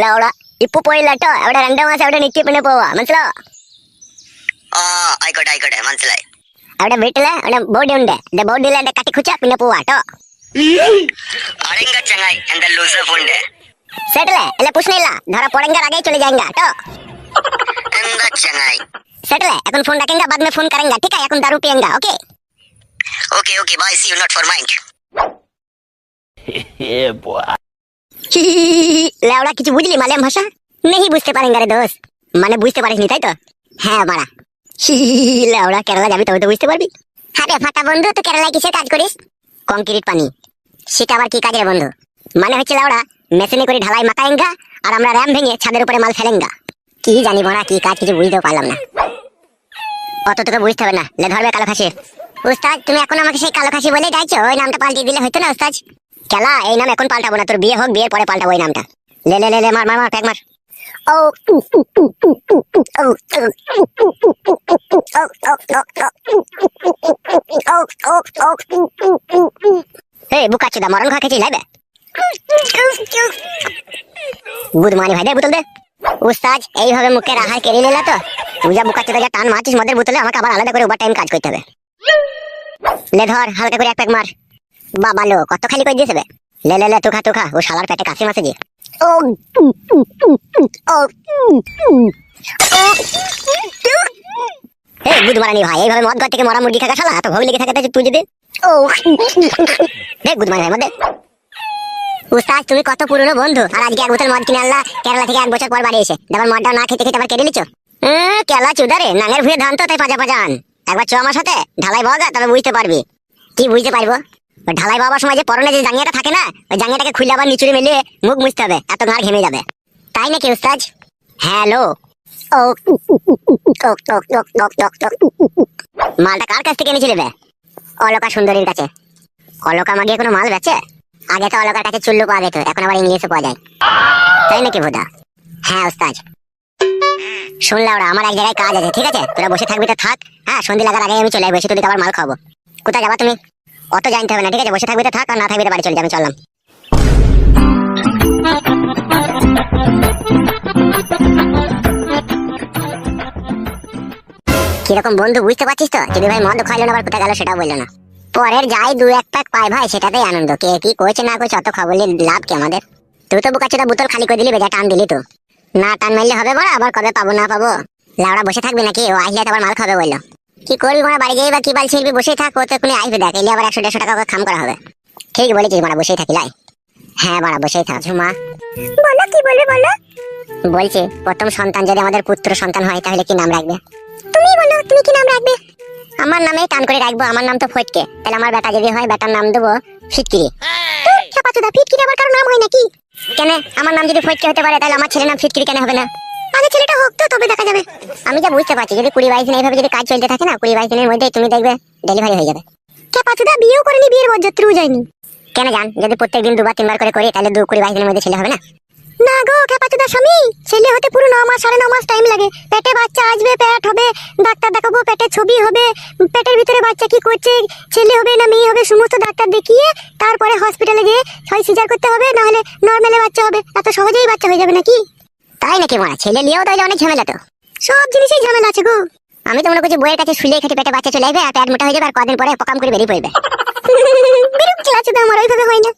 ലൗള ഇപ്പൊ പോയില്ലട്ടോ അവിടെ രണ്ടു മാസം അവിടെ നിക്കി പിന്നെ പോവാ മനസ്സിലാവോ ഓ ആയിക്കോട്ടെ ആയിക്കോട്ടെ മനസ്സിലായി അവിടെ വീട്ടില് അവിടെ ബോഡി ഉണ്ട് എന്റെ ബോഡിയിൽ എന്റെ കട്ടിക്കുച്ച പിന്നെ പോവാ കേട്ടോ ചങ്ങായി എന്റെ ലൂസഫ് ഉണ്ട് സെറ്റിലെ അല്ല പ്രശ്നമില്ല ধারা পড়েঙ্গা আগে চলে যাएंगा তো എന്താ ചങ്ങായി সেটেলে এখন ফোন রাখেঙ্গা বাদ মে ফোন করেঙ্গা ঠিক আছে এখন দারু পিয়েঙ্গা okay okay okay bye see you not for mind লেওড়া কিছু বুঝলি মালয়াম ভাষা? নেই বুঝতে পারেন রে দোষ। মানে বুঝতে পারিসনি, তাই তো? হ্যাঁ মারা লেওড়া কেরালা যাবি, তবে তো বুঝতে পারবি। হ্যাঁ ফাটা বন্ধু তুই কেরালায় কিসের কাজ করিস? কংক্রিট পানি। সেটা আবার কি কাজের বন্ধু? মানে হচ্ছে লেওড়া মেশিনে করে ঢালাই মাকায়েঙ্গা আর আমরা র্যাম ভেঙে ছাদের উপরে মাল ফেলেঙ্গা। কি জানি বড়া, কি কাজ, কিছু বুঝতেও পারলাম না। অত তোকে বুঝতে হবে না। লে, ধরবে কালো খাসি উস্তাদ, তুমি এখন আমাকে সেই কালো খাসি বলে ডাইছো ওই নামটা পাল্টিয়ে দিলে হতো না, উস্তাদ? খেলা এই নাম এখন পাল্টাবো না তোর বিয়ে হোক বিয়ের পরে পাল্টাবো ওই নামটা লে লে লে লে মার মার মার প্যাক মার ও এই মরণ খা লাইবে গুড মানি ভাই দে বোতল দে উস্তাদ এইভাবে মুখের আহার কেড়ে নিলা তো তুই যা বুকা যা টান মারছিস মদের বোতলে আমাকে আবার আলাদা করে ওভার টাইম কাজ করতে হবে লে ধর হালকা করে এক প্যাক মার বাবা লো কত খালি করে দিয়েছে লে লে লে তুখা তুখা ও শালার পেটে কাশি মাসে যে ও ও এই বুধ মারানি ভাই এইভাবে মদ ঘর থেকে মরা মুরগি খাকা শালা? এত ভোগ লেগে থাকে তুই যদি। ও দেখ বুধ মারানি মধ্যে উস্তাদ তুমি কত পুরনো বন্ধু। আর আজকে এক বোতল মদ কিনে আনলা কেরালা থেকে এক বছর পর বাড়ি এসে। এবার মদটা না খেতে খেতে আবার কেটে নিচ্ছ কেলা চুদারে নাঙের ভুয়ে ধান তো তাই পাজা পাজান একবার চ আমার সাথে ঢালাই বগা তবে বুঝতে পারবি। কি বুঝতে পারব? ঢালাই বাবার সময় যে পরনে যে জাঙ্গিয়াটা থাকে না, ওই জাঙ্গিয়াটাকে খুলে আবার নিচুড়ে মিলিয়ে মুখ মুছতে হবে, এত গাঁড় ঘেমে যাবে। তাই নাকি উস্তাজ? হ্যালো। মালটা কার কাছ থেকে এনেছিলে বে? অলকা সুন্দরীর কাছে। অলকা মাগিয়ে কোনো মাল বেচে? আগে তো অলকার কাছে চুল্লু পাওয়া যেত, এখন আবার ইংলিশে পাওয়া যায়। তাই নাকি ভোদা? হ্যাঁ উস্তাজ। শুনলা ওরা, আমার এক জায়গায় কাজ আছে, ঠিক আছে? তোরা বসে থাকবি তো থাক। হ্যাঁ সন্ধে লাগার আগে আমি চলে আসব, এসে তোদেরকে আবার মাল খাব কোথায় যাবা তুমি? অত জানতে হবে না, ঠিক আছে? বসে থাকবি তো থাক, আর না থাকবি তো বাড়ি চলে যাবে চললাম। কীরকম বন্ধু, বুঝতে পারছিস তো? যদি ভাই মদ খাইলো না, আবার কোথায় গেল সেটা বলল না। পরের যাই দু এক প্যাক পায় ভাই, সেটাতেই আনন্দ। কে কি করছে, না করছে, অত খবর লাভ কি আমাদের? তুই তো বুকাচ্ছি বোতল খালি করে দিলি বেজা টান দিলি তো। না টান মারলে হবে বড়, আবার কবে পাবো, না পাবো? লাউড়া বসে থাকবি নাকি? ও আসলে তো আবার মাল খাবে বলল। কি করবি মানে বাড়ি যাই বা কি বাল ছিড়বি? বসেই থাক ও তো এখনই আসবে দেখ এলে আবার একশো দেড়শো টাকা খাম করা হবে। ঠিক বলেছিস মারা বসেই থাকি লাই। হ্যাঁ মারা বসেই থাক। ঝুমা বলো কি বলবে বলো? বলছি প্রথম সন্তান যদি আমাদের পুত্র সন্তান হয় তাহলে কি নাম রাখবে? তুমি বলো তুমি কি নাম রাখবে? আমার নামেই টান করে রাখব আমার নাম তো ফটকে। তাহলে আমার বেটা যদি হয় বেটার নাম দেবো ফিটকিরি। ফিটকিরি আবার কারও নাম হয় নাকি? কেন? আমার নাম যদি ফটকে হতে পারে তাহলে আমার ছেলের নাম ফিটকিরি কেন হবে না? আগে ছেলেটা হোক তো, তবে দেখা যাবে। আমি যা বুঝতে পারছি, যদি কুড়ি বাইশ দিন এইভাবে যদি কাজ চলতে থাকে না, কুড়ি বাইশ দিনের মধ্যেই তুমি দেখবে ডেলিভারি হয়ে যাবে। কে চাপাচুদা বিয়েও করেনি, বিয়ের বরযাত্রীও যায়নি। কেন জান, যদি প্রত্যেক দিন দুবার, তিনবার করে করি, তাহলে দু কুড়ি বাইশ দিনের মধ্যে ছেলে হবে না? না গো খেপাচুদা স্বামী, ছেলে হতে পুরো ন মাস, সাড়ে ন মাস টাইম লাগে। পেটে বাচ্চা আসবে, পেট হবে, ডাক্তার দেখাবো পেটে ছবি হবে, পেটের ভিতরে বাচ্চা কি করছে, ছেলে হবে না মেয়ে হবে, সমস্ত ডাক্তার দেখিয়ে তারপরে হসপিটালে গিয়ে হয় সিজার করতে হবে না হলে নর্মালে বাচ্চা হবে, এত সহজেই বাচ্চা হয়ে যাবে নাকি? তাই নাকি মারা? ছেলে নিয়েও তাহলে অনেক ঝামেলা তো। সব জিনিসই ঝামেলা আছে গো। আমি তো মনে করছি বইয়ের কাছে শুলে খেটে পেটে বাচ্চা চলে আসবে আর প্যাট মোটা হয়ে যাবে আর কদিন পরে পকাম করে বেরিয়ে পড়বে। বিরক্ত লাগছে তো আমার ওইভাবে হয় না।